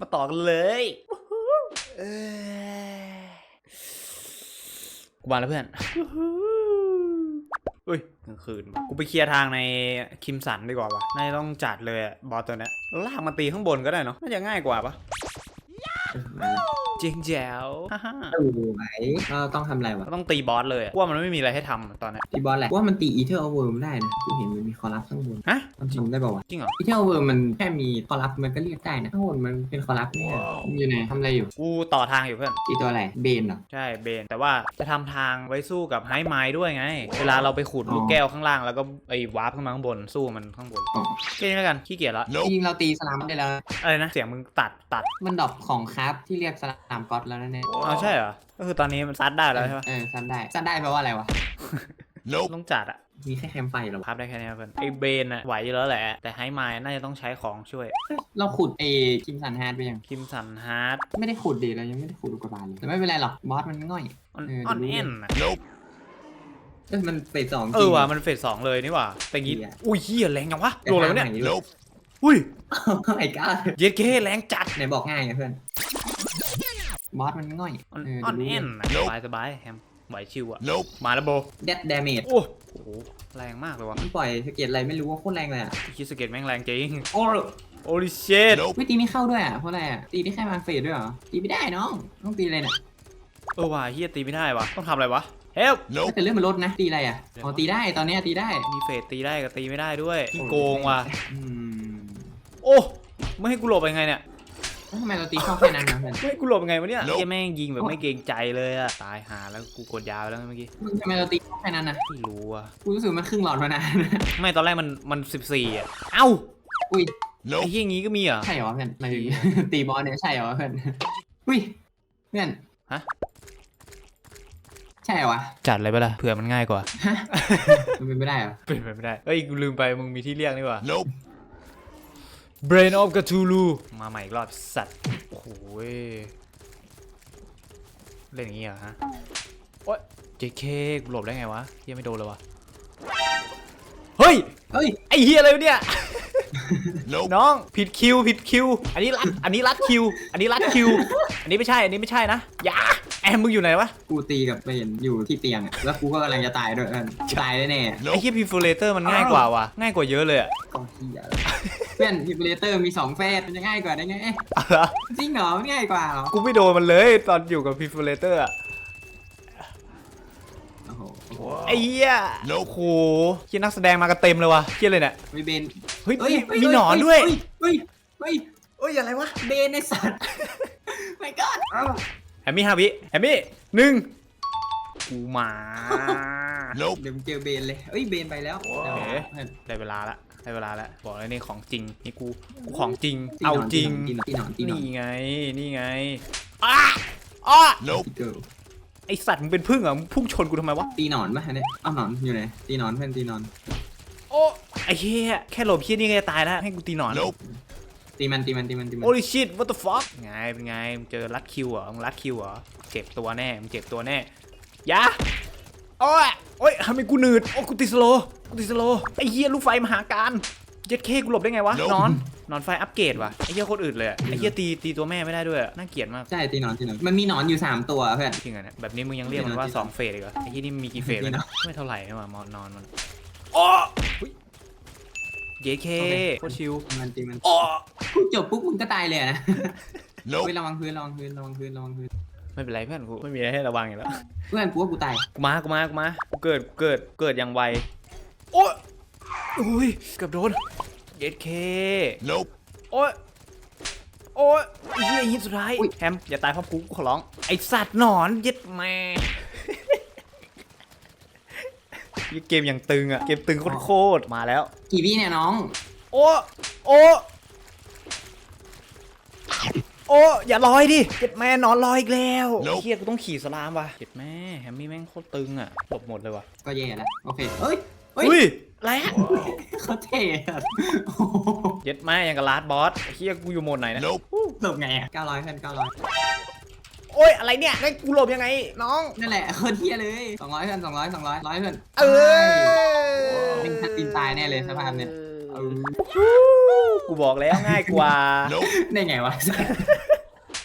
มาต่อกันเลยเออกูมาแล้วเพื่อนอุ้ยกลางคืน กูไปเคลียร์ทางในคิมสันดีกว่าวะน่าจะต้องจัดเลยอะบอสตัวเนี้ยลากมาตีข้างบนก็ได้เนาะ น่าจะง่ายกว่าปะมาแล้ว เจ๋งแจ๋วฮ่าฮ่าดูไหมเราต้องทำอะไรวะก็ต้องตีบอสเลยอะกูว่ามันไม่มีอะไรให้ทำอะตอนเนี้ยตีบอลแหละว่ามันตีอีเทอร์เวิร์มได้นะกูเห็นมันมีคอรัปข้างบนฮะมันทำได้เปล่าวะจริงเหรออีเทอร์เวิร์มมันแค่มีคอรัปมันก็เรียกได้นะข้างบนมันเป็นคอรัปเนี่ยมันอยู่ไหนทำอะไรอยู่กูต่อทางอยู่เพื่อนตีตัวอะไรเบนเหรอใช่เบนแต่ว่าจะทำทางไว้สู้กับไฮไม้ด้วยไง เวลาเราไปขุดอ๋อลูกแก้วข้างล่างแล้วก็ไอ้วาร์ปขึ้นมาข้างบนสู้มันข้างบนอ๋อแค่นี้แล้วกันขี้เกียจละจริงๆเราตีสลามได้แล้วอะไรนะเสียงมึงตัดตัดมันดรอปของคราฟที่เรียกสลามก๊อตแล้วนั่นเองเอาใช่เหรอ ก็คือตอนนี้มันซัดได้แล้วใช่ปะเออซันได้ซันได้แปลว่าอะไรวะต้องจัดอะมีแค่แคมไฟเหรอวะพับได้แค่นี้เพื่อนไอ้เบนอะไหวอยู่แล้วแหละ แต่ไฮไม้น่าจะต้องใช้ของช่วย เราขุดเอคิมสันฮาร์ดไปยัง คิมสันฮาร์ดไม่ได้ขุดดีเรายังไม่ได้ขุดอุกกาบาตเลยแต่ไม่เป็นไรหรอกบอสมันง่อยออนเออออนดูแอนอะเอ้ยมันเฟสสองเออว่ะมันเฟสสองเลยนี่หว่าแต่งี้ เหี้ย อุ้ยเฮียแรงจังวะโดนอะไรวะเนี่ยลบอุ้ย ไอ้ก้าเย็ดเคแรงจัดไหนบอกง่ายไงเพื่อน บอสมันง่อยออนเออออนดูแอนอะสบายสบายแฮมไหวชิวอะมาแล้วโบเด็ดดาเมจโอ้โหแรงมากเลยวะมันปล่อยสะเก็ตอะไรไม่รู้ว่าโคตรแรงเลยอะคิดสเก็ตแม่งแรงจริงโอ้โอลิเชตไม่ตีไม่เข้าด้วยอะเพราะอะไรอะตีได้แค่มาเฟดด้วยเหรอตีไม่ได้น้องต้องตีอะไรเนี่ยเออว่ะเฮียตีไม่ได้วะต้องทำอะไรวะเฮลถ้าเกิดเรื่องมันลดนะตีอะไรอะอ๋อตีได้ตอนเนี้ยตีได้มีเฟสตีได้กับตีไม่ได้ด้วยขี้โกงว่ะอืมโอ้ไม่ให้กูหลบยังไงเนี่ยแล้ว ทำไมเราตีเข้าแค่นั้นนะเพื่อนไม่ให้กูหลบยังไงวะเนี่ยเฮียแม่งยิงแบบไม่เกรงใจเลยอะตายหาแล้วกูกดยาวไปแล้วเมื่อกี้มึงทำไมเราตีเข้าแค่นั้นนะไม่รู้อะกูรู้สึกมันครึ่งหลอดมานานไม่ตอนแรกมันมันสิบสี่อะเอ้าอุ้ยไอ้เฮียงี้ก็มีเหรอใช่เหรอเพื่อนหมายถึงตีบอลเนี่ยใช่เหรอเพื่อนอุ้ยเพื่อนฮะใช่เหรอวะจัดเลยปะล่ะเผื่อมันง่ายกว่ามันเป็นไม่ได้เหรอเป็นไปไม่ได้เอ้ยกูลืมไปมึงมีที่เรียกนี่หว่า Brain of Cthulhu มาใหม่อีกรอบสัตว์ โอ้โหยเล่นอย่างงี้เหรอฮะ โอ๊ย JK กูหลบได้ไงวะเฮียไม่โดนเลยวะ เฮ้ย เฮ้ย ไอเฮียอะไรวะเนี่ย น้องผิดคิวผิดคิว อันนี้รัด อันนี้รัดคิว อันนี้รัดคิว อันนี้ไม่ใช่ อันนี้ไม่ใช่นะ อย่า แอมมึงอยู่ไหนวะ กูตีกับเบนอยู่ที่เตียงอะแล้วกูก็กำลังจะตายด้วยเพื่อนตายแน่ๆไอเฮียพิฟเลเตอร์มันง่ายกว่าว่ะ ง่ายกว่าเยอะเลยอะกองเฮียอะไรเพื่อนพิบเลเตอร์มีสองเฟสมันจะง่ายกว่าได้ไงเอาละจริงเหรอมันง่ายกว่าเหรอกูไม่โดนมันเลยตอนอยู่กับพิฟเลเตอร์อะโอ้โหไอ้เหี้ยโอ้โหเฮียนักแสดงมากันเต็มเลยว่ะเฮียเลยเนี่ยมีเบนเฮ้ยเฮ้ยมีมีหนอนด้วยเฮ้ยเฮ้ยเฮ้ยเอ้ยอะไรวะเบนในสัตว์ my god แฮมมี่ฮาวิแฮมมี่หนึ่งกูมา เดี๋ยวมึงเจอเบนเลยเอ้ยเบนไปแล้วโอเคเพื่อนได้เวลาละได้เวลาละบอกเลยนี่ของจริงนี่กูกูของจริงตีหนเอานจริงตีหนอนตีหนอนตีหนอนนี่ไงนี่ไงอ้าอ้าตีเกิลไอสัตว์มึงเป็นพึ่งเหรอมึงพุ่งชนกูทำไมวะ ตีหนอนปะอันเนี่ยเอาหนอนอยู่ไหนตีหนอนเพื่อนตีหนอนโอ้ไอ้เหี้ยแค่หลบเหี้ยนี่ก็จะตายแล้วให้กูตีหนอนตีมันตีมันตีมันตีมันโอ้ยชิต what the fuck ไงเป็นไงมึงเจอรัดคิวเหรอมึงรัดคิวเหรอเจ็บตัวแน่มึงเจ็บตัวแน่อยา โอ้ยโอ้ยทำไมกูหนืด โอ้กูติดสโลว์กูติดสโลว์ไอ้เหี้ยลูกไฟมหาการเจ็ดเคกูหลบได้ไงวะ นอน นอนไฟอัปเกรดว่ะ ไอ้เหี้ยโคตรอึดเลยอะไอ้เหี้ยตีตีตัวแม่ไม่ได้ด้วยอะน่าเกลียดมาก ใช่ตีหนอนตีหนอนมันมีหนอนอยู่สามตัวเพื่อน จริงเหรอเนี่ยแบบนี้มึงยังเรียกมันว่าสองเฟสอีกเหรอไอ้เหี้ยนี่มีกี่เฟสแล้วนี่นะเนอะไม่เท่าไหร่นะว่ะมอนอนมันโอ้เจเคโคตรชิวมันตีมันโอ้พูดจบปุ๊บมึงก็ตายเลยอะนะเฮ้ยระวังพื้นระวังพื้นระวังพื้นระวังพื้น ไม่เป็นไรเพื่อนกูไม่มีอะไรให้ระวังอยู่แล้ว เพื่อนกูว่ากูตายกูมา กูมา กูมา กูเกิด เกิด เกิดอย่างไว โอ้ยอุ้ย เกือบโดนเย็ดเค Nope. โอ้ย โอ้ยไอ้เหี้ยยิงสุดท้ายแฮมอย่าตายเพราะกูกูขอร้อง ไอสัตว์หนอนเย็ดแม่ยี่เกมอย่างตึงอะเกมตึงโคตรๆมาแล้ว กี่วิเนี่ยน้อง โอ้ โอ้ โอ้อย่าลอยดิเจ็ดแม่นอนลอยอีกแล้ว Nope เฮียกูต้องขี่สลามว่ะเจ็ดแม่แฮมมี่แม่งโคตรตึงอะหลบหมดเลยว่ะก็แย่แล้วโอเคเฮ้ยเฮ้ยอุ้ยอะไรอะเขาเท่อะโอ้โหเจ็ดแม่ยังกับลาดบอสเฮียกูอยู่โหมดไหนนะ Nope. หลบไงอะเก้าร้อยเพื่อนเก้าร้อยโอ้ยอะไรเนี่ยแม่งกูหลบยังไงน้องนั่นแหละโคตรเที่ยเลยสองร้อยเพื่อนสองร้อยสองร้อยร้อยเพื่อนเออเป็นทัดตีนตายแน่เลยสภาพเนี่ยเออ กูบอกแล้วง่ายกว่าได้ไงวะ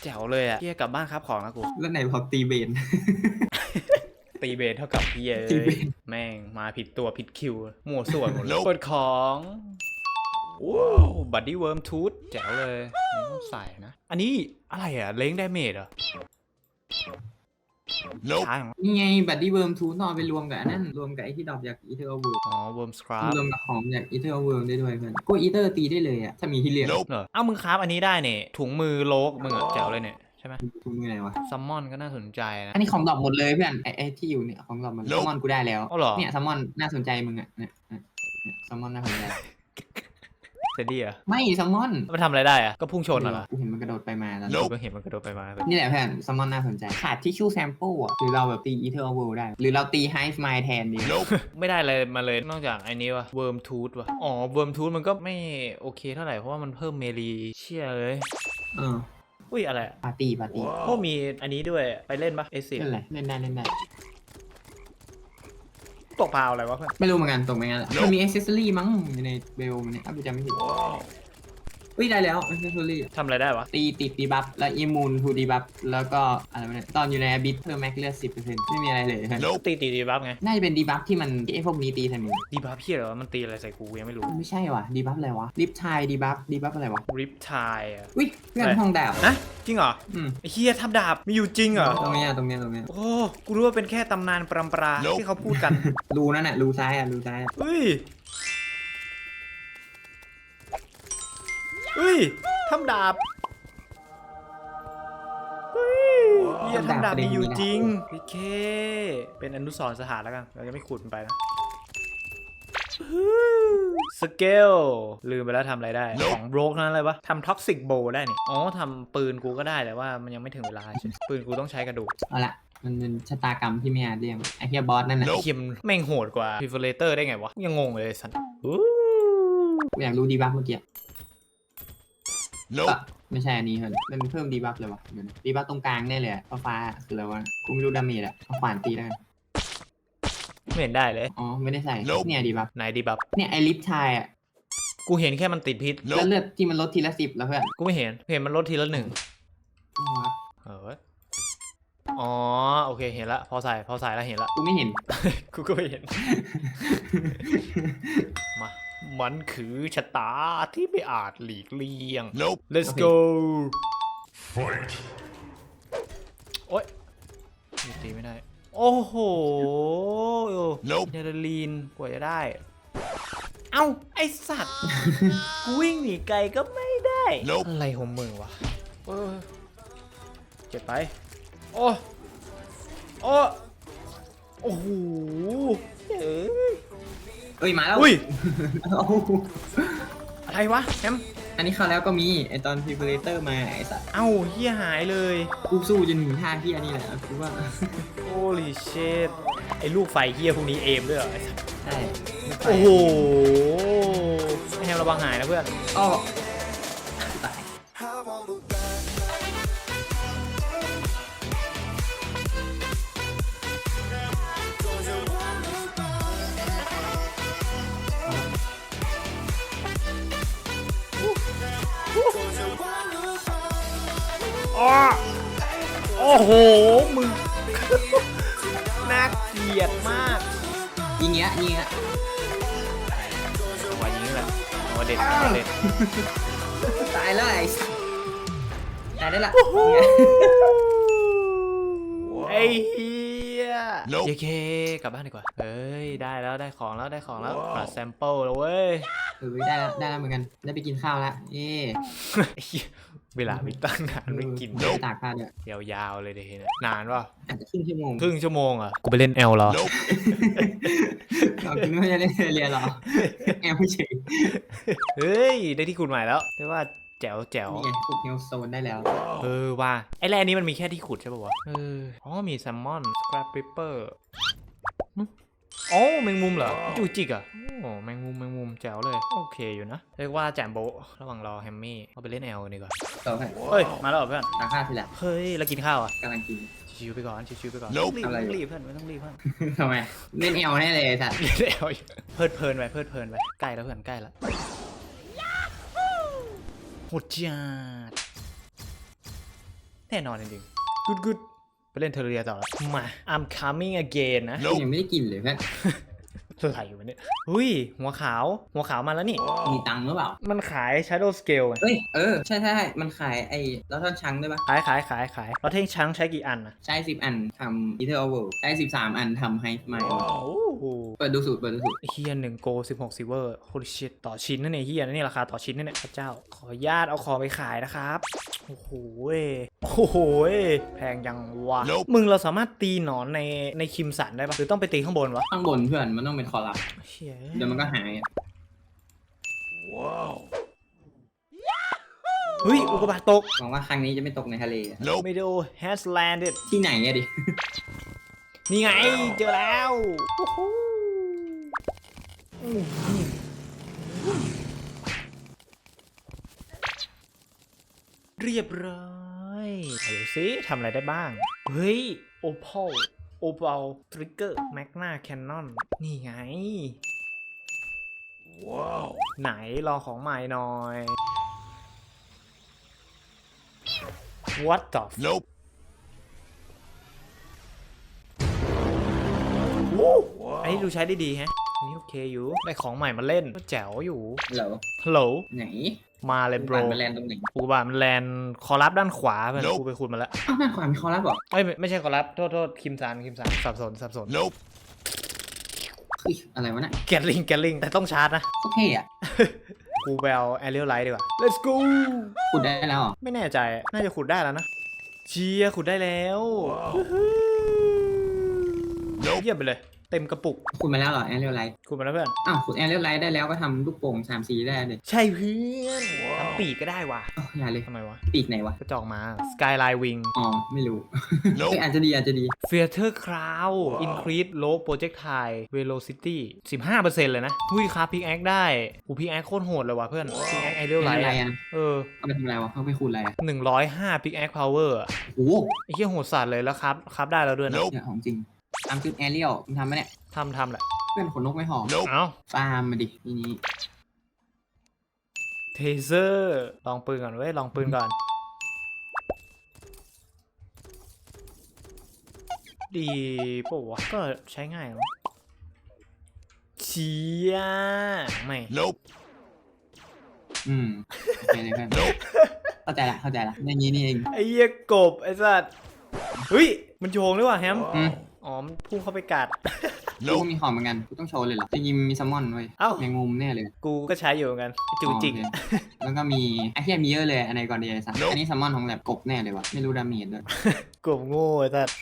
แจ๋วเลยอะเฮียกลับบ้านครับของนะกู แล้วไหนพอตีเบน ตีเบสเท่ากับเฮียตีเบสแม่งมาผิดตัวผิดคิวมั่วส่วนหมดเลยเปิดของว้าวบัดดี้เวิร์มทูธแจ๋วเลยไม่ต้องใส่นะ อันนี้อะไรอะ เล้งไดเมจเหรอ Nope. ช้าอย่างวะนี่ไงบัดดี้เวิร์มทูนเอาไปรวมกับอันนั่นรวมกับไอ้ที่ดรอปจากอีเทอร์เวิร์อ๋อเวิร์มสครับ รวมกับของจากอีเทอร์เวิร์ได้ด้วยเพื่อนกูอีเทอร์ตีได้เลยอะถ้ามีที่เรียน Nope. เหรอเอ้ามึงครับอันนี้ได้เนี่ยถุงมือโลกมึงอะแจ๋วเลยเนี่ยใช่ไหมกูมือไหนวะซัมมอนก็น่าสนใจนะ อันนี้ของดรอปหมดเลยเพื่อนไอ้ไอ้ที่อยู่เนี่ยของดรอปหมด Nope ซัมมอนกูได้แล้วอ๋อเหรอ เนี่ยซัมมอนน่าสนใจมึงอะเนี่ยเนี่ยเนี่ยซัมมอนน่าสนใจ เซดี้อะไม่ซัมมอนมันทำอะไรได้อะก็พุ่งชนเหรอกูเห็นมันกระโดดไปมาแล้วกูก็เห็นมันกระโดดไปมานี่แหละเพื่อนซัมมอนน่าสนใจ ขาดที่ชู่แซมเปิลอะหรือเราแบบตีอีเทอร์เวิร์ได้ หรือเราตีไฮฟ์ไมล์แทนดี Nope. ไม่ได้เลยมาเลยนอกจากไอ้นี้วะเวิร์มทูธวะอ๋อเวิร์มทูธมันก็ไม่โอเคเท่าไหร่เพราะว่ามันเพิ่มเมลีเชี่ยเลยเอออุ้ยอะไรอะปาร์ตี้ปาร์ตี้โอ้มีอันนี้ด้วยไปเล่นปะเอซิเล่นอะไรเล่นได้เล่นได้ ตกพาวอะไรวะเพื่อนไม่รู้เหมือนกันตรงไปงั้นแหละมันมีอ็อกเซสซอรี่มั้งอยู่ในเบลมันเนี่ยถ้ากูจำไม่ผิด อุ้ยได้แล้วอ็อกเซสซอรี่ทำอะไรได้วะตีติดดีบัฟแล้วอิมูนทูดีบัฟแล้วก็อะไรวะเนี่ยตอนอยู่ในบิทเพิ่มแม็กเลือดสิบเปอร์เซ็นต์ไม่มีอะไรเลยครับ Nope. ตีตีดีบัฟไงน่าจะเป็นดีบัฟที่มันไอ้พวกนี้ตีใส่มึงดีบัฟพี่เหรอมันตีอะไรใส่กูยังไม่รู้ไม่ใช่ว่ะดีบัฟอะไรวะลิฟทายดีบัฟดีบัฟอะไรวะริปทายอะอุ้ยเพื่อนอะไรห้องดาวนะจริงเหรออืมไอ้เฮียทับดาบมีอยู่จริงเหรอตรงเนี้ยตรงเนี้ยตรงเนี้ยโอ้กูรู้ว่าเป็นแค่ตำนานปรำปรา Nope ที่เขาพูดกันรูนั่นน่ะรูซ้ายอะรูซ้ายอะเฮ้ย เฮ้ยทำดาบเฮ้ยเฮียทำดาบมีอยู่จริงพี่เค เป็นอนุสรณ์สถานแล้วกัน เราจะไม่ขุดมันไปนะสเกล ลืมไปแล้วทำอะไรได้ Nope ของโบรกนั้นเลยปะทำท็อกซิกโบได้นี่ อ๋อทำปืนกูก็ได้แต่ว่ามันยังไม่ถึงเวลาใช่ไหมปืนกูต้องใช้กระดูก เอาละมันเป็นชะตากรรมที่ไม่อาจเลี่ยงไอ้เฮียบอสนั่นน่ะ Nope เคียมแม่งโหดกว่าพิฟเลเตอร์ได้ไงวะ ยังงงเลยสันอู้กูอยากรู้ดีบัฟเมื่อกี้ Nope. อะไม่ใช่อันนี้เฮ้ยมันเพิ่มดีบัฟเลยวะเดี๋ยวนะดีบัฟตรงกลางแน่เลยอะฟ้าๆคืออะไรวะกูไม่รู้ดาเมจอะเอาขวานตีแล้วกันไม่เห็นได้เลย อ๋อไม่ได้ใส่ Nope เนี่ยดีบัฟไหนดีบับ เนี่ยไอลิฟทายอะกูเห็นแค่มันติดพิษ แล้ว Nope. เลือดที่มันลดทีละสิบแล้วเพื่อนกูไม่เห็น เห็นมันลดทีละหนึ่งอ๋อวะเออเว้ยอ๋อ โอเค เห็นละ พอใส่ พอใส่แล้วเห็นละ กูไม่เห็น กูก็ไม่เห็น มามันคือชะตาที่ไม่อาจหลีกเลี่ยง Nope. let's โอเค go Fight. โอ๊ยตีไม่ได้ โอ้โห Nope. เดรลีนกว่าจะได้ เอ้า ไอสัตว์ กูวิ่งหนีไกลก็ไม่ได้ Nope อะไรของมึงวะเออเจ็บไป โอ้ โอ้ โอ้โหเอ้ย เอ้ยมาแล้วอุ้ยเอาอะไรวะแฮมอันนี้เข้าแล้วก็มีไอตอนพิเ l เตอร์มาไอสัตว์เอ้าเฮียหายเลย กูสู้จนถึงท่าที่อันนี้แหละกูว่า holy shit ไอ้ลูกไฟเฮียพวกนี้เอมด้วยเหรอไอ้สัสใช่โอ้โหไอ้แฮมระวังหายนะเพื่อนอ้อ อ้โห มึง น่าเกลียดมากยิงเงี้ยยิงเงี้ยว่ายิงแหละว่าเด็ดว่าเด็ดตายแล้วไอ้สัตว์ตายได้ละไอ้เฮีย Nope เยเคกลับบ้านดีกว่าเฮ้ย ได้แล้วได้ของแล้วได้ของแล้วปรัดแซมเปิลแล้วเว้ยเออได้แล้วได้แล้วเหมือนกัน ได้ไปกินข้าวแล้วเย่ไอ้ เหี้ยเวลามีตั้งนานไม่กินเออไปตากผ้าเนี่ยยาวๆเลยเดี๋ยวเนี่ยนานป่ะอาจจะครึ่งชั่วโมงครึ่งชั่วโมงอะกูไปเล่นแอลรอ Nope. เราคิดว่าจะได้เรียนเหรอแอมไม่เฉยเฮ้ย ได้ที่ขุดใหม่แล้วเรียกว่าแจ๋วแจ๋วนี่ไงขุดเนลโซนได้แล้ว เออว่าไอ้แร่นี้มันมีแค่ที่ขุดใช่ป่าวะเอออ๋อมีแซลมอนสครับเปเปอร์ อ๋อแมงมุมเหรอจูจิกอะโอ้แมงมุมแมงมุมแจ๋วเลย โอเคอยู่นะ เรียกว่าแจมโบะระหว่างรอแฮมมี่เอาไปเล่นแอลกันดีกว่าต่อไปเฮ้ย มาแล้วเหรอเพื่อนตากผ้าเสร็จแล้วเฮ้ยแล้วกินข้าวอะกำลังกินชิวๆไปก่อนชิวๆไปก่อน Nope ไม่อะไรต้องอยู่รีบเพื่อนไม่ต้องรีบเพื่อนทำไมเล่นเอลแน่เลยไอ้สัตว์เล่นแอลอยู่เพลิดเพลินไปเพลิดเพลินไปใกล้แล้วเพื่อนใกล้แล้วดจัดแน่นอนจริงๆ good good ไปเล่นเทอร์เรียต่อแล้วมา I'm coming again นะ Nope. ยังไม่ได้กินเลยเพื่อนอะไรวะเนี่ยหุ้ย หัวขาว หัวขาวมาแล้วนี่ มีตังค์หรือเปล่า มันขาย Shadow Scale ไงเอ้ย เออ ใช่ใช่ใช่มันขายไอ้แล้วท่อนชังด้วยปะขายขายขายขายแล้วเท่งช้างใช้กี่อันนะใช้สิบอันทำอีเทอร์เวิลใช้สิบสามอันทำไฮไมโอ้โหเปิดดูสูตรเปิดดูสูตรเฮียหนึ่งโกสิบหกซิเวอร์ holy shit ต่อชิ้นนั่นเองเฮียนั่นนี่ราคาต่อชิ้นนั่นเนี่ยพระเจ้า ขออนุญาตเอาของไปขายนะครับ โอ้โหเว้ยโอ้โหเว้ยแพงยังวะ Nope มึงเราสามารถตีหนอนในในคิมสันได้ปะหรือต้องไปตีข้างบนวะ ข้างบนเพื่อนมันต้องเป็นคอลับเชี่ยเดี๋ยวมันก็หายอะ Wow. เฮ้ยอุกกาบาตตก หวังว่าครั้งนี้จะไม่ตกในทะเลอะ Nope. ไม่ดู has landed ที่ไหนอะดิ นี่ไงเจอแล้วโอ้โห เรียบร้อยเอาดูสิทำอะไรได้บ้าง เฮ้ย โอพอลโอเปลทริกเกอร์แมกนาแคนนอนนี่ไง Wow. ไหนลองของใหม่หน่อย What the f- Nope. อันนี้ดูใช้ได้ดีแฮะอั นนี้โอเคอยู่ได้ของใหม่มาเล่นก็แจ๋วอยู่เหรอฮัลโหลไหนมาเลยโบรผ่านมาแลนด์ตรงไหนอุกกาบาตมันแลนคอรับด้านขวาเพื่อน Nope กูไปขุดมาแล้วอ้าวด้านขวามีคอลับเหรอเอ้ยไม่ไม่ใช่คอรับโทษโทษคิมซานคิมซานสับสนสับสน Nope. คืออะไรวะน่ะแกลลิงแกลลิงแต่ต้องชาร์จนะโคตรเท่อะกูไปเอาแอเรียลไลท์ดีกว่า let's go ขุดได้แล้วเหรอไม่แน่ใจน่าจะขุดได้แล้วนะเชียร์ขุดได้แล้ว Nope. เยี่ยมไปเลยเต็มกระปุกขุดมาแล้วเหรอแอเรียลไลท์ขุดมาแล้วเพื่อน อ้าวขุดแอเรียลไลท์ได้แล้วก็ทำลูกโป่งสามสีได้เลยใช่เพื่อนทำปีกก็ได้ว่ะอ้าวอย่าเลยทำไมวะปีกไหนวะกระจอกมา Skyline Wing อ๋อ ไม่รู้ Nope เอ้ยอาจจะดีอาจจะดี Theater Crown Increase Low Projectile Velocity 15%เลยนะอุ้ยคาพิกแอคได้กูพิกแอคโคตรโหดเลยว่ะเพื่อนพิกแอคไอเรียลไลอะไรท์อะเออเอาไปทำอะไรวะเอาไปคูณอะไรอะ105พิกแอคพาวเวอร์โอ้โหไอ้เหี้ยโหดสัตว์เลยแล้วครับครับได้แล้วด้วยนะ Nope. เนี่ยของจริง ตามจุดแอเรียลมึงทำไหมเนี่ย ทำทำแหละ เพื่อนขนนกไม่หอม Nope. เอ้า ฟาร์มมาดิทีนี้เทเซอร์ ลองปืนก่อนเว้ย ลองปืนก่อน ดีปะวะ ก็ใช้ง่ายมั้งเชียไม่ Nope. อืมโอเคเลยเพื่อน Nope. เข้าใจละเข้าใจละอย่างนี้นี่เอง ไอ้เหี้ยกบ ไอ้สัตว์เฮ้ย มันโยงด้วยว่ะแฮม อืม อ๋อมันพุ่งเข้าไปกัด กูก็ Nope. มีของเหมือนกันกูต้องโชว์เลยเหรอจริงๆมีแซลมอนเว้ยเอ้า แมงมุมแน่เลยกูก็ใช้อยู่เหมือนกันไอ้จูจิกอ๋อโอเคแล้วก็มีไอ้เหี้ยมีเยอะเลยอันไหนก่อนดีไอ้สัตว์ Nope อันนี้แซลมอนของแบบกบแน่เลยวะไม่รู้ดาเมจด้วยกบโง่ไอ้สัตว์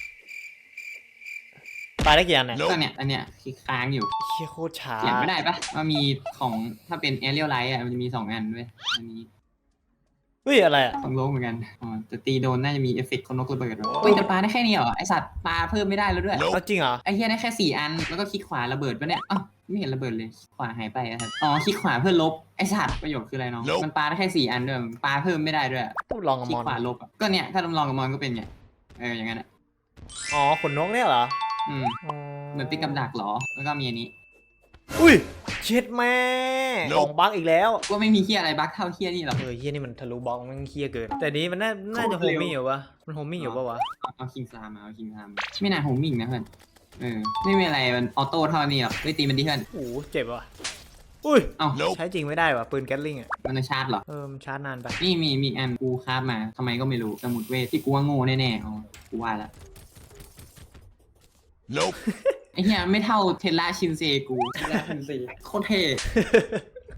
ตายได้กี่อันเนี่ย Nope ก็เนี่ยอันเนี้ยคลิกค้างอยู่เชี่ยโคตรช้าเขียนไม่ได้ปะว่ามีของถ้าเป็นแอเรียลไลท์อะมันจะมีสองอันเว้ยอันนี้ เฮ้ยอะไรอะต้องโลกเหมือนกันอ๋อแต่ตีโดนน่าจะมีเอฟเฟกต์คนนกระเบิดว่ะเฮ้ยแต่ปลาได้แค่นี้เหรอไอสัตว์ปลาเพิ่มไม่ได้แล้วด้วย Nope เอาจริงเหรอไอเฮียได้แค่สี่อันแล้วก็คลิกขวาระเบิดปะเนี่ยอ้าวไม่เห็นระเบิดเลยคลิกขวาหายไปอะครับอ๋อคลิกขวาเพื่อลบไอสัตว์ประโยชน์คืออะไรน้อง Nope มันปลาได้แค่สี่อันด้วยปลาเพิ่มไม่ได้ด้วยลองกับคลิมกอนขวาลบอะก็เนี่ยถ้าลองกับมอนก็เป็นไงเอออย่างนั้นอะอ๋อขนนกเนี่ยเหรออืมอ๋อเหมือนติ๊กกับดักเหรอแล้วก็มีอันนี้ อุ้ยเช็ดแม่ Nope ของบั๊กอีกแล้ว ก็ไม่มีเฮียอะไรบั๊กเท่าเฮียนี่หรอก เออเฮียนี่มันทะลุบล็อกมันเฮียเกิน แต่นี้มันน่าน่าจะโคโฮตรเร็วมี่อยู่ปะมันโฮมี่อยู่ปะวะเอาเอาคิงซามาเอาคิงซามาไม่น่าโฮมิ่งนะเพื่อน เออ ไม่มีอะไรมันออโต้เท่านี้หรอกเฮ้ยตีมันดิเพื่อนโอ้โหเจ็บว่ะอุ้ย เอ้า Nope. ใช้จริงไม่ได้ว่ะปืนแก๊สลิงอะ มันจะชาร์จเหรอ เออมันชาร์จนานไป นี่มีมีอันกูคาบมาทำไมก็ไม่รู้สมุดเวทที่กูว่าโง่แน่ๆอ๋อกูว่าละ Nope. ไอ้เหี้ยไม่เท่าเทสลาชินเซกูเทสลาชินเซโคตรเท่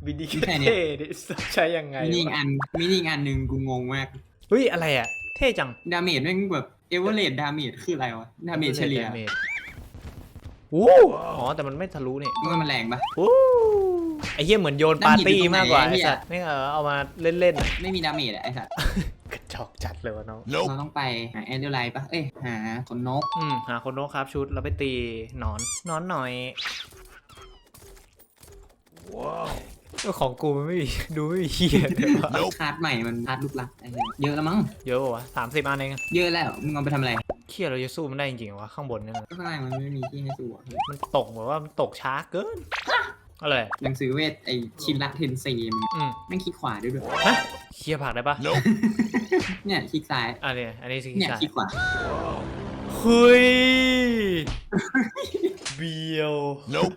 บิดีแค่เนี้ย เท่ดิใช้ยังไงมินิอีกวะอันมินิอีกอันหนึ่งกูงงมาก เฮ้ย อะไรอะ เท่จังดาเมจแม่งแบบเอเวอเรดดาเมจคืออะไรวะ ดาเมจเฉลี่ย Damage โอ้อ๋อแต่มันไม่ทะลุนี่มึงว่ามันแรงปะ โอ้ไอ้เหี้ยเหมือนโยนปาร์ตี้มากกว่าน้ำหยิไอ้บอยู่ตรงไหนสัตว์ไม่เออเอามาเล่นๆอะไม่มีดาเมจอะไอ้สัสกระ จอกจัดเลยวะน้อง Nope. เราต้องไปหาแอนเดอร์ไลท์ปะเอ้ย หาขนนก อืมหาคนโน้ครับชุดแล้วไปตีหนอนหนอนหน่อย Wow. เออของกูมันไม่มีดูไม่มีเฮียเลยวะ Nope. คาร์ดใหม่มันคาร์ดลูกรักไอ้เหี้ยเยอะแล้วมั้ง เยอะปะวะสามสิบอันเองอะเยอะแล้วมึงเอาไปทำอะไร เคียเราจะสู้มันได้จริงๆเหรอวะข้างบนเนี่ยนะก็ข้างล่างมันไม่มีที่ให้สู้อะเฮ้ยมันตกแบบว่ามันตกช้าเกิน อะไรหนังสือเวทไอชินละเทนเซมอืมแม่งคลิกขวาด้วยด้วยฮะเคลียร์ผักได้ปะ Nope. เนี่ยคลิกซ้ายอันนี้อันนี้สิเนี่ยใช่คลิกขวาเฮ้ยเบียว Nope.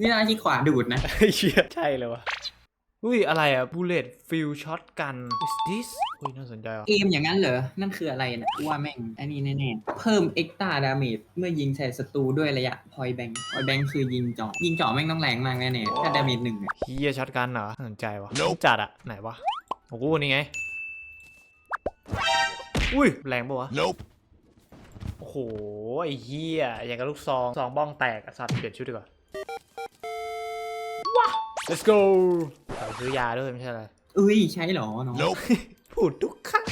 นี่นะคลิกขวาดูดนะไอ้เชี่ยใช่เลยวะ อุ้ยอะไรอะ bullet field shotgun is this อุ้ยน่าสนใจอะเกมอย่างนั้นเหรอ นั่นคืออะไรนะกูว่าแม่งอันนี้แน่ๆ เพิ่ม extra damage เมื่อยิงใส่ศัตรูด้วยระยะ point blank point blank คือยิงเจาะยิงเจาะแม่งต้องแรงมากแน่ๆ ถ้า damage หนึ่งอะเฮียช็อตกันเหรอน่าสนใจวะ Nope จัดอะไหนวะโอ้โหนี่ไง อุ้ยแรงปะวะ Nope. โอ้โหไอ้เฮียอย่างกับลูกซองซองบ้องแตกอะสัตว์เปลี่ยนชุดดีกว่าว้า let's go ขอซื้อยาด้วยไม่ใช่อะไรเอ้ยใช่เหรอน้อง Nope. พูดทุกครั้ง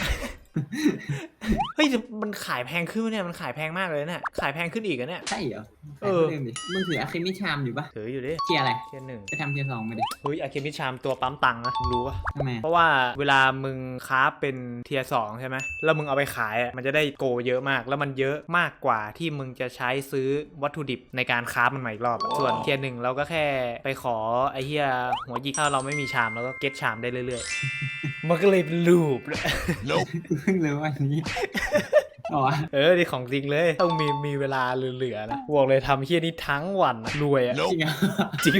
เฮ้ยแต่มันขายแพงขึ้นวะเนี่ยมันขายแพงมากเลยเนี่ยขายแพงขึ้นอีกอะเนี่ย ใช่เหรอเออใช่เดิมดิมึงถืออะเคมิชามอยู่ปะถืออยู่ดิเทียร์อะไร เทียร์หนึ่งไปทำเทียร์สองมาดิเฮ้ยอาเคมิชามตัวปั๊มตังค์นะมึงรู้ปะทำไมเพราะว่าเวลามึงค้าเป็นเทียร์สองใช่ไหมแล้วมึงเอาไปขายอะมันจะได้โกเยอะมาก แล้วมันเยอะมากกว่าที่มึงจะใช้ซื้อวัตถุดิบในการค้ามันใหม่อีกรอบอะส่วนเทียร์หนึ่งเราก็แค่ไปขอไอ้เหี้ยหัวหยิกถ้าเราไม่มีชามเราก็เก็ตชามได้เรื่อยๆ มันก็เลยเป็นลูปเลย Nope. เพิ่งรู้วันนี้อ๋อเออนี่ของจริงเลย ต้องมีมีเวลาเหลือๆนะบอกเลยทำเฮี้ยนี้ทั้งวันอะรวยอะจริ Nope. งเหรอจริง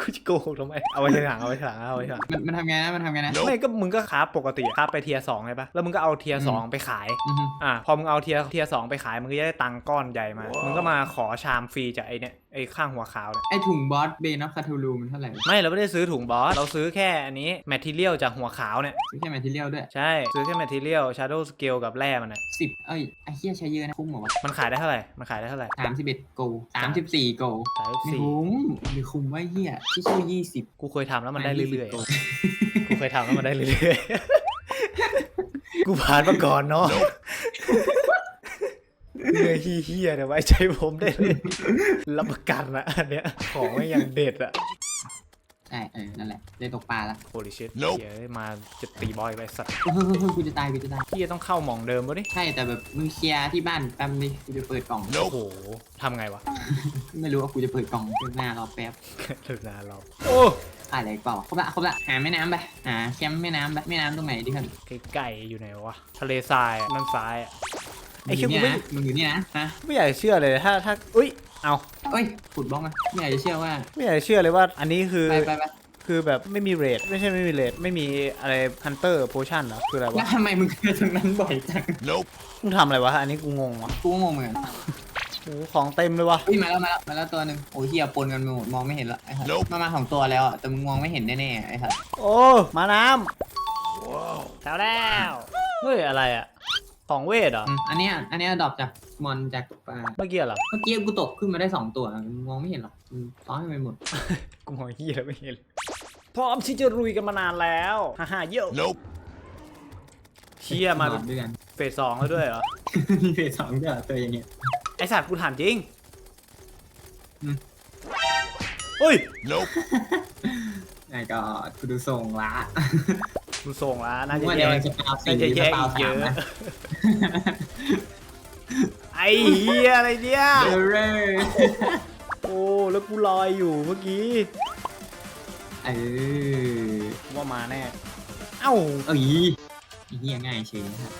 กูจะโกหกทำไม เอาไว้ทีหลังเอาไว้ทีหลังเอาไว้ทีหลังมันมันทำไงนะมันทำไงนะ Nope ไม่ก็มึงก็ค้าปกติอะค้าไปเทียร์สองใช่ปะแล้วมึงก็เอาเทียร์สองไปขายอือฮึ อะพอมึงเอาเทียร์เทียร์สองไปขายมึงก็จะได้ตังค์ก้อนใหญ่มา มึงก็มาขอชามฟรีจากไอ้เนี่ยไอ้ข้างหัวขาวเนี่ยไอถุงบอสเบนอฟคาทูลูมันเท่าไหร่ไม่เราไม่ได้ซื้อถุงบอสเราซื้อแค่อันนี้แมทเทียลจากหัวขาวเนี่ยซื้อแค่แมทเทียลด้วยใช่ซื้อแค่แมทเทียลชาร์โดสเกลกับแร่มันน่ะสิบเอ้ยไอเฮียใช้เยอะนะคุ้มเหรอวะมันขายได้เท่าไหร่มันขายได้เท่าไหร่สามสิบเอ็ดโกสามสิบสี่โกขายไม่สี่คุ้มไม่คุ้มว่าเฮียที่ชื่อยี่สิบกูเคยทำแล้วมันได้เรื่อยโกๆกูเคยทำแล้วมันได้เรื่อยๆกูผ่านมาก่อนเนาะ Nope. เนื้อเฮี้ยๆเนี่ยไว้ใจผมได้เลยรับประกันนะอันเนี้ยของไม่ยังเด็ดอะใช่เออ นั่นแหละ ได้ตกปลาละโ o ลิชิต Nope เฮ้ยมาจะตีบอยไปสัตว์เฮ้ยเฮ้ยเฮ้ยกูจะตาย กูจะตายพี่จะต้องเข้าหมองเดิมวะดิใช่ แต่แบบมึงเคลียร์ที่บ้านแป๊บนึงกูจะเปิดกล่อง โอ้ Nope. โหทำไงวะไม่รู้ว่ากูจะเปิดกล่องเปิดหน้ารอแป๊บถึงนานเราโอ้อะไรเปล่าครบละครบละหาแม่น้ำไปหาแคมป์แม่น้ำไปแม่น้ำตรงไหนดีครับไกลๆอยู่ไหนวะทะเลทรายอะนั่นซ้ายอะ ไอ้มึงอเชี่ยยู่กูเนี่ยไม่นะมึงอยู่เนี่ยนะฮะไม่อยากจะเชื่อเลยถ้าถ้าอุ้ยเอาเอ้ยขุดบล็อกมาไม่อยากจะเชื่อว่าไม่อยากจะเชื่อเลยว่า อันนี้คือ ไปไปไปคือแบบไม่มีเรทไม่ใช่ไม่มีเรทไม่มีอะไรฮันเตอร์โพชั่นเหรอคืออะไรแล้ววะทำไมมึงเกิดตรงนั้นบ่อยจัง Nope. มึงทำอะไรวะอันนี้กูงงวะกูก็งงเหมือนกันโอ้โหของเต็มเลยวะอุ้ยมาแล้วมาแล้วมาแล้วตัวหนึ่งโอ้ยเฮียปนกันไปหมดมองไม่เห็นละไอ้สัส Nope มามาสองตัวแล้วอะแต่มึงมองไม่เห็นแน่ๆไอ้สัสโอ้มาน้ Wow. ำแถวแล้วเฮ้ยอะไรอะ ของเวทเหรอ อืมอันเนี้ยอันเนี้ยดรอปจากมอนจากตกปลาเมื่อกี้เหรอ เมื่อกี้กูตกขึ้นมาได้สองตัวมึงมองไม่เห็นหรอกมึงซ้อนให้ไปหมด กูมองเฮียแล้วไม่เห็นพร้อมที่จะรุยกันมานานแล้วฮ่าฮ่าเยี่ยว Nope. เฮียมาตลอดด้วยกันเฟสสองแล้วด้วยเหรอ มีเพจสองด้วยเหรอตัวอย่างเงี้ย ไอสัตว์กูถามจริงอืม เฮ้ย Nope. ไอ้ก็กูดูทรงละ กูส่งแล้วน่าจะว่าแยเดี๋ยวกมันจะเปล่าน่าสี่จะแยกเปล่าอีกเยสามอะนะไอเฮียอะไรเนี่ยเออเร่โอ้แล้วกูลอยอยู่เมื่อกี้เออว่ามาแน่เอ้าเอ้ยไอ้เหี้ยง่ายเฉยครับ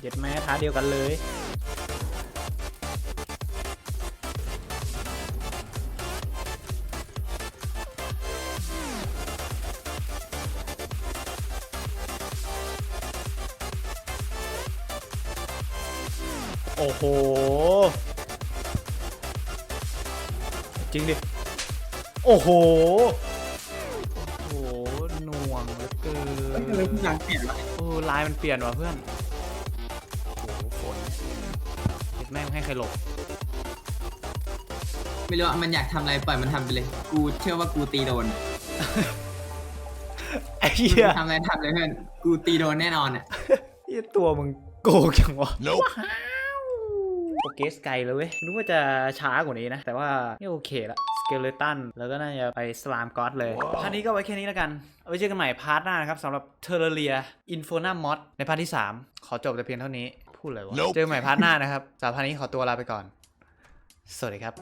เย็ดแม้ท้าเดียวกันเลย โอ้โห จริงดิ โอ้โห โอ้โหหน่วงเหลือเกิเออผู้ชายเปลี่ยนวะเออลายมันเปลี่ยนว่ะเพื่อน โอ้โหฝนเห็ดแม่งไม่ให้ใครหลบ ไม่รู้อะมันอยากทำอะไรปล่อยมันทำไปเลย กูเชื่อว่ากูตีโดนไอ้เหี้ยทำอะไรทำเลยเพื่อน กูตีโดนแน่นอนอะเหี้ยตัวมึงโกงจังวะ Nope. โอเคสไกลเลยเว้ยรู้ว่าจะช้ากว่านี้นะ แต่ว่านี่โอเคละสเกเลตันแล้วก็น่าจะไปสลามก็อดเลยว้าวพาร์ทนี้ก็ไว้แค่นี้แล้วกันเอาไว้เจอกันใหม่พาร์ทหน้านะครับสำหรับเทอร์เรียอินโฟนามอดในพาร์ทที่ 3 ขอจบแต่เพียงเท่านี้พูดอะไรวะ Nope เจอใหม่พาร์ทหน้านะครับสำหรับพาร์ทนี้ขอตัวลาไปก่อน สวัสดีครับ